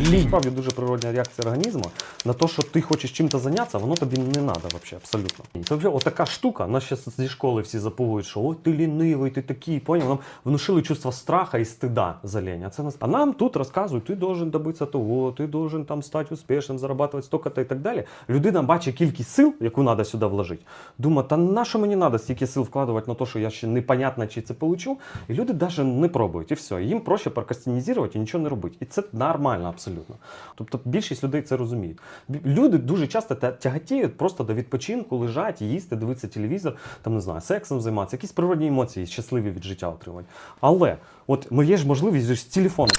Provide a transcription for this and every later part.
Лінь. Справді дуже природня реакція організму на те, що ти хочеш чим-то зайнятися, воно тобі не треба взагалі, абсолютно. Це вже отака штука, нас ще зі школи всі заповують, що ой, ти лінивий, ти такий, поняв? Нам внушили чувство страха і стида за лень. А, це нас... а нам тут розказують, ти должен добитися того, ти должен там стати успішним, зарабатувати стільки-то і так далі. Людина бачить кількість сил, яку треба сюди вложити. Думає, та на що мені треба стільки сил вкладувати на те, що я ще непонятно, чи це получу. І люди навіть не пробують, і все. Їм проще прокрастинізувати і нічого не робити. І це нормально абсолютно. Тобто більшість людей це розуміють. Люди дуже часто тя- тяготіють просто до відпочинку, лежать, їсти, дивитися телевізор, там не знаю, сексом займатися, якісь природні емоції, щасливі від життя отримати. Але от є ж можливість з телефону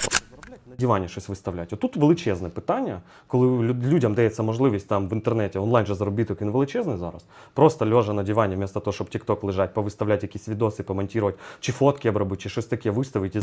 на дивані щось виставляти. Отут величезне питання, коли людям дається можливість там в інтернеті онлайн же заробіток він величезний зараз. Просто лежа на дивані, вместо того, щоб TikTok лежать, повиставляти якісь відоси, помонтувати, чи фотки обробити, чи щось таке виставити і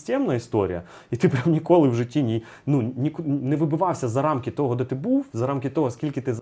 системна історія, і ти прям ніколи в житті ні, ну, ні, не вибивався за рамки того, де ти був, за рамки того, скільки ти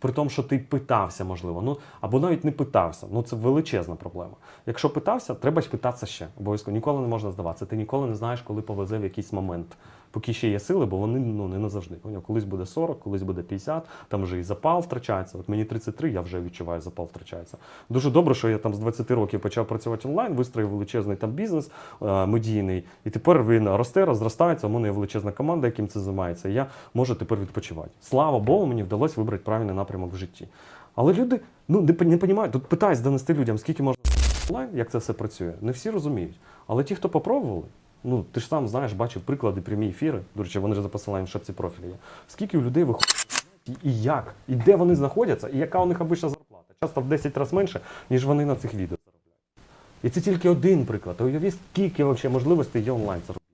при тому, що ти питався, можливо, ну або навіть не питався. Ну це величезна проблема. Якщо питався, треба ж питатися ще. Обов'язково ніколи не можна здаватися. Ти ніколи не знаєш, коли повезе в якийсь момент. Поки ще є сили, бо вони ну не назавжди. Колись буде 40, колись буде 50, там вже і запал втрачається. От мені 33, я вже відчуваю, запал втрачається. Дуже добре, що я там з 20 років почав працювати онлайн, вистроїв величезний там бізнес е, медійний, і тепер він росте, розростається. У мене є величезна команда, яким це займається. І я можу тепер відпочивати. Слава Богу, мені вдалося вибрати правильний напрямок в житті. Але люди ну не, не розуміють, тут питаюсь донести людям, скільки можна онлайн, як це все працює. Не всі розуміють. Але ті, хто попробували, ну ти ж сам знаєш, бачив приклади, прямі ефіри. До речі, вони ж за посиланням в шапці профілі є. Скільки у людей виходить і, як, і де вони знаходяться, і яка у них обична зарплата. Часто в 10 разів менше, ніж вони на цих відео заробляють. І це тільки один приклад. Уявіть, скільки взагалі можливостей є онлайн заробити.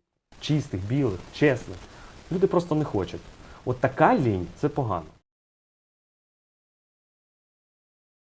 Чистих, білих, чесних. Люди просто не хочуть. От така лінь це погано.